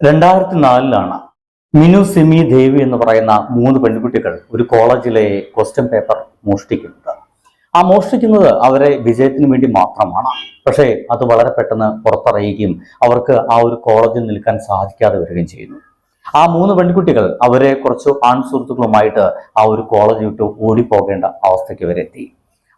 രണ്ടായിരത്തി നാലിലാണ് മിനു സിമി ദേവി എന്ന് പറയുന്ന മൂന്ന് പെൺകുട്ടികൾ ഒരു കോളേജിലെ ക്വസ്റ്റ്യൻ പേപ്പർ മോഷ്ടിക്കുന്നത്. ആ മോഷ്ടിക്കുന്നത് അവരെ വിജയത്തിന് വേണ്ടി മാത്രമാണ്. പക്ഷേ അത് വളരെ പെട്ടെന്ന് പുറത്തറിയുകയും അവർക്ക് ആ ഒരു കോളേജിൽ നിൽക്കാൻ സാധിക്കാതെ വരികയും ചെയ്യുന്നു. ആ മൂന്ന് പെൺകുട്ടികൾ അവരെ കുറച്ച് ആൺ സുഹൃത്തുക്കളുമായിട്ട് ആ ഒരു കോളേജ് വിട്ട് ഓടിപ്പോകേണ്ട അവസ്ഥയ്ക്ക് വരെ എത്തി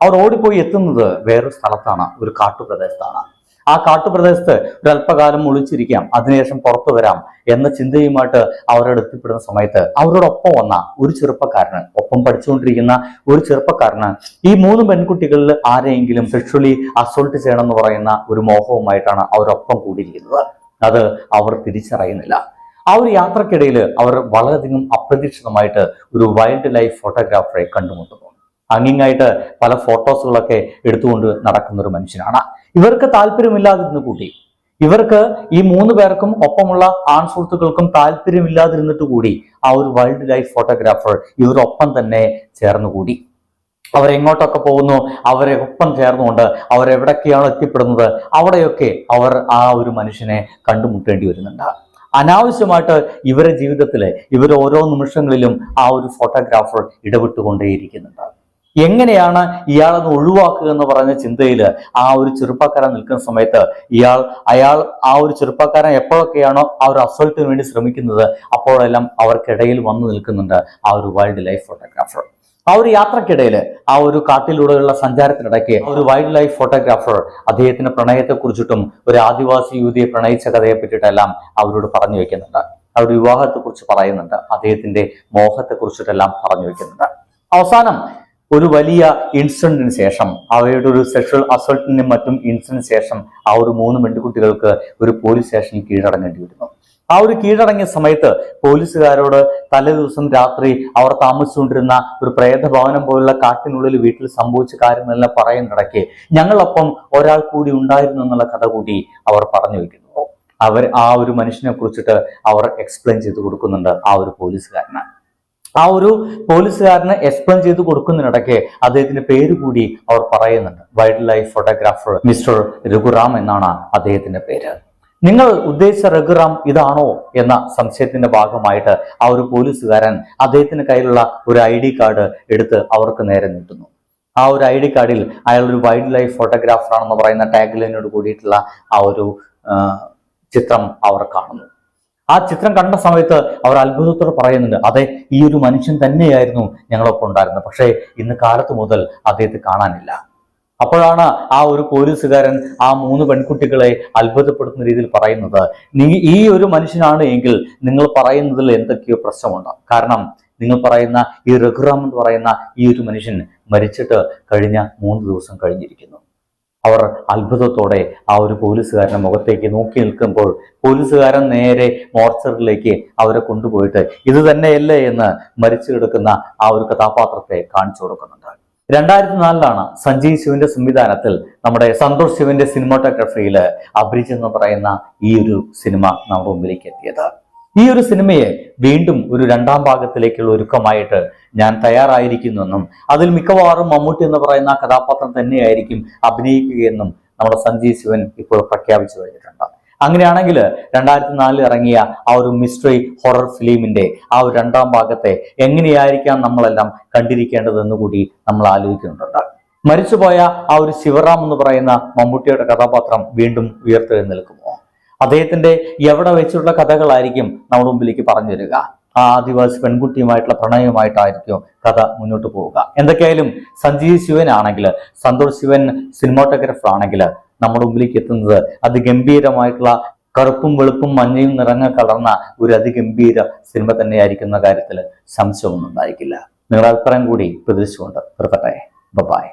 അവർ ഓടിപ്പോയി എത്തുന്നത് വേറൊരു സ്ഥലത്താണ് ഒരു കാട്ടുപ്രദേശത്താണ്. ആ കാട്ടുപ്രദേശത്ത് ഒരല്പകാലം ഒളിച്ചിരിക്കാം അതിനുശേഷം പുറത്തു വരാം എന്ന ചിന്തയുമായിട്ട് അവരോട് എത്തിപ്പെടുന്ന സമയത്ത് അവരോടൊപ്പം വന്ന ഒരു ചെറുപ്പക്കാരന് ഒപ്പം പഠിച്ചുകൊണ്ടിരിക്കുന്ന ഒരു ചെറുപ്പക്കാരന് ഈ മൂന്ന് പെൺകുട്ടികളിൽ ആരെയെങ്കിലും സെക്ഷലി അസോൾട്ട് ചെയ്യണം എന്ന് പറയുന്ന ഒരു മോഹവുമായിട്ടാണ് അവരൊപ്പം കൂടിയിരിക്കുന്നത്. അത് അവർ തിരിച്ചറിയുന്നില്ല. ആ ഒരു യാത്രക്കിടയിൽ അവർ വളരെയധികം അപ്രതീക്ഷിതമായിട്ട് ഒരു വൈൽഡ് ലൈഫ് ഫോട്ടോഗ്രാഫറെ കണ്ടുമുട്ടുന്നു. അങ്ങിങ്ങായിട്ട് പല ഫോട്ടോസുകളൊക്കെ എടുത്തുകൊണ്ട് നടക്കുന്ന ഒരു മനുഷ്യനാണ്. ഇവർക്ക് താല്പര്യമില്ലാതിരുന്ന് കൂടി ഇവർക്ക് ഈ മൂന്ന് പേർക്കും ഒപ്പമുള്ള ആൺ സുഹൃത്തുക്കൾക്കും താല്പര്യമില്ലാതിരുന്നിട്ട് കൂടി ആ ഒരു വൈൽഡ് ലൈഫ് ഫോട്ടോഗ്രാഫർ ഇവരൊപ്പം തന്നെ ചേർന്നുകൂടി അവരെങ്ങോട്ടൊക്കെ പോകുന്നു? അവരെ ഒപ്പം ചേർന്നുകൊണ്ട് അവരെവിടൊക്കെയാണ് എത്തിപ്പെടുന്നത്? അവിടെയൊക്കെ അവർ ആ ഒരു മനുഷ്യനെ കണ്ടുമുട്ടേണ്ടി വരുന്നുണ്ട്. അനാവശ്യമായിട്ട് ഇവരുടെ ജീവിതത്തിൽ ഇവർ ഓരോ നിമിഷങ്ങളിലും ആ ഒരു ഫോട്ടോഗ്രാഫർ ഇടപെട്ടുകൊണ്ടേയിരിക്കുന്നുണ്ട്. എങ്ങനെയാണ് ഇയാളെന്ന് ഒഴിവാക്കുക എന്ന് പറഞ്ഞ ചിന്തയിൽ ആ ഒരു ചെറുപ്പക്കാരൻ നിൽക്കുന്ന സമയത്ത് ഇയാൾ അയാൾ ആ ഒരു ചെറുപ്പക്കാരൻ എപ്പോഴൊക്കെയാണോ ആ ഒരു അസൾട്ടിന് വേണ്ടി ശ്രമിക്കുന്നത് അപ്പോഴെല്ലാം അവർക്കിടയിൽ വന്നു നിൽക്കുന്നുണ്ട് ആ ഒരു വൈൽഡ് ലൈഫ് ഫോട്ടോഗ്രാഫർ ആ ഒരു യാത്രക്കിടയിൽ ആ ഒരു കാട്ടിലൂടെയുള്ള സഞ്ചാരത്തിനിടയ്ക്ക് ഒരു വൈൽഡ് ലൈഫ് ഫോട്ടോഗ്രാഫർ അദ്ദേഹത്തിന്റെ പ്രണയത്തെക്കുറിച്ചിട്ടും ഒരു ആദിവാസി യുവതിയെ പ്രണയിച്ച കഥയെ പറ്റിയിട്ടെല്ലാം അവരോട് പറഞ്ഞു വെക്കുന്നുണ്ട്. അവരുടെ വിവാഹത്തെക്കുറിച്ച് പറയുന്നുണ്ട്. അദ്ദേഹത്തിന്റെ മോഹത്തെക്കുറിച്ചിട്ടെല്ലാം പറഞ്ഞു വെക്കുന്നുണ്ട്. അവസാനം ഒരു വലിയ ഇൻസിഡന്റിന് ശേഷം അവയുടെ ഒരു സെക്ഷൽ അസോൾട്ടിനും മറ്റും ഇൻസിഡന്റിന് ശേഷം ആ ഒരു മൂന്ന് പെൺകുട്ടികൾക്ക് ഒരു പോലീസ് സ്റ്റേഷനിൽ കീഴടങ്ങേണ്ടി വരുന്നു. ആ ഒരു കീഴടങ്ങിയ സമയത്ത് പോലീസുകാരോട് തലേ ദിവസം രാത്രി അവർ താമസിച്ചുകൊണ്ടിരുന്ന ഒരു പ്രേതഭവനം പോലുള്ള കാട്ടിനുള്ളിൽ വീട്ടിൽ സംഭവിച്ച കാര്യങ്ങളെല്ലാം പറയുന്നിടയ്ക്ക് ഞങ്ങളൊപ്പം ഒരാൾ കൂടി ഉണ്ടായിരുന്നു എന്നുള്ള കഥ കൂടി അവർ പറഞ്ഞു വെക്കുന്നു. അവർ ആ ഒരു മനുഷ്യനെ കുറിച്ചിട്ട് അവർ എക്സ്പ്ലെയിൻ ചെയ്ത് കൊടുക്കുന്നുണ്ട് ആ ഒരു പോലീസുകാരന്. ആ ഒരു പോലീസുകാരന് എക്സ്പ്ലെയിൻ ചെയ്ത് കൊടുക്കുന്നതിനിടയ്ക്ക് അദ്ദേഹത്തിന്റെ പേര് കൂടി അവർ പറയുന്നുണ്ട്. Wildlife photographer mister Raghuram എന്നാണ് അദ്ദേഹത്തിന്റെ പേര്. നിങ്ങൾ ഉദ്ദേശിച്ച രഘുറാം ഇതാണോ എന്ന സംശയത്തിന്റെ ഭാഗമായിട്ട് ആ ഒരു പോലീസുകാരൻ അദ്ദേഹത്തിന്റെ കയ്യിലുള്ള ഒരു ഐ കാർഡ് എടുത്ത് അവർക്ക് നേരെ നീട്ടുന്നു. ആ ഒരു ഐ ഡി കാർഡിൽ അയാൾ ഒരു വൈൽഡ് ലൈഫ് ഫോട്ടോഗ്രാഫർ ആണെന്ന് പറയുന്ന ടാഗ് ലൈനോട് കൂടിയിട്ടുള്ള ആ ഒരു ചിത്രം അവർ കാണുന്നു. ആ ചിത്രം കണ്ട സമയത്ത് അവർ അത്ഭുതത്തോടെ പറയുന്നുണ്ട് അതെ ഈ ഒരു മനുഷ്യൻ തന്നെയായിരുന്നു ഞങ്ങളൊപ്പം ഉണ്ടായിരുന്നത്. പക്ഷേ ഇന്ന് കാലത്ത് മുതൽ അദ്ദേഹത്തെ കാണാനില്ല. അപ്പോഴാണ് ആ ഒരു പോലീസുകാരൻ ആ മൂന്ന് പെൺകുട്ടികളെ അത്ഭുതപ്പെടുത്തുന്ന രീതിയിൽ പറയുന്നത്. നീ ഈ ഒരു മനുഷ്യനാണ് എങ്കിൽ നിങ്ങൾ പറയുന്നതിൽ എന്തൊക്കെയോ പ്രശ്നമുണ്ട്. കാരണം നിങ്ങൾ പറയുന്ന ഈ രഘുറാം എന്ന് പറയുന്ന ഈ ഒരു മനുഷ്യൻ മരിച്ചിട്ട് കഴിഞ്ഞ മൂന്ന് ദിവസം കഴിഞ്ഞിരിക്കുന്നു. അവർ അത്ഭുതത്തോടെ ആ ഒരു പോലീസുകാരന്റെ മുഖത്തേക്ക് നോക്കി നിൽക്കുമ്പോൾ പോലീസുകാരൻ നേരെ മോർച്ചറിലേക്ക് അവരെ കൊണ്ടുപോയിട്ട് ഇത് തന്നെയല്ലേ എന്ന് മരിച്ചു കിടക്കുന്ന ആ ഒരു കഥാപാത്രത്തെ കാണിച്ചു കൊടുക്കുന്നുണ്ട്. രണ്ടായിരത്തി നാലിലാണ് സഞ്ജയ് ശിവന്റെ സംവിധാനത്തിൽ നമ്മുടെ സന്തോഷ് ശിവന്റെ സിനിമാറ്റോഗ്രഫിയിൽ അബ്രിജ് എന്ന് പറയുന്ന ഈ ഒരു സിനിമ നമ്മുടെ മുമ്പിലേക്ക് എത്തിയത്. ഈ ഒരു സിനിമയെ വീണ്ടും ഒരു രണ്ടാം ഭാഗത്തിലേക്കുള്ള ഒരുക്കമായിട്ട് ഞാൻ തയ്യാറായിരിക്കുന്നെന്നും അതിൽ മിക്കവാറും മമ്മൂട്ടി എന്ന് പറയുന്ന കഥാപാത്രം തന്നെയായിരിക്കും അഭിനയിക്കുകയെന്നും നമ്മുടെ സഞ്ജീവ് ശിവൻ ഇപ്പോൾ പ്രഖ്യാപിച്ചു കഴിഞ്ഞിട്ടുണ്ട്. അങ്ങനെയാണെങ്കിൽ രണ്ടായിരത്തി നാലിൽ ഇറങ്ങിയ ആ ഒരു മിസ്റ്ററി ഹൊറർ ഫിലിമിന്റെ ആ ഒരു രണ്ടാം ഭാഗത്തെ എങ്ങനെയായിരിക്കാം നമ്മളെല്ലാം കണ്ടിരിക്കേണ്ടതെന്ന് കൂടി നമ്മൾ ആലോചിക്കുന്നുണ്ട്. മരിച്ചുപോയ ആ ഒരു ശിവറാം എന്ന് പറയുന്ന മമ്മൂട്ടിയുടെ കഥാപാത്രം വീണ്ടും ഉയർത്തെഴുന്നേൽക്കുമോ? അദ്ദേഹത്തിന്റെ എവിടെ വെച്ചുള്ള കഥകളായിരിക്കും നമ്മുടെ മുമ്പിലേക്ക് പറഞ്ഞു തരിക ആ ആദിവാസി പെൺകുട്ടിയുമായിട്ടുള്ള പ്രണയമായിട്ടായിരിക്കും കഥ മുന്നോട്ട് പോവുക. എന്തൊക്കെയായാലും സഞ്ജീവ് ശിവൻ ആണെങ്കിൽ സന്തോഷ് ശിവൻ സിനിമാട്ടോഗ്രാഫർ ആണെങ്കിൽ നമ്മുടെ മുമ്പിലേക്ക് എത്തുന്നത് അതിഗംഭീരമായിട്ടുള്ള കറുപ്പും വെളുപ്പും മഞ്ഞയും നിറങ്ങ കലർന്ന ഒരു അതിഗംഭീര സിനിമ തന്നെയായിരിക്കുന്ന കാര്യത്തിൽ സംശയമൊന്നും ഉണ്ടായിരിക്കില്ല നിങ്ങളുടെ അഭിപ്രായം കൂടി പ്രതീക്ഷിച്ചുകൊണ്ട് നിർത്തട്ടെ. ബൈ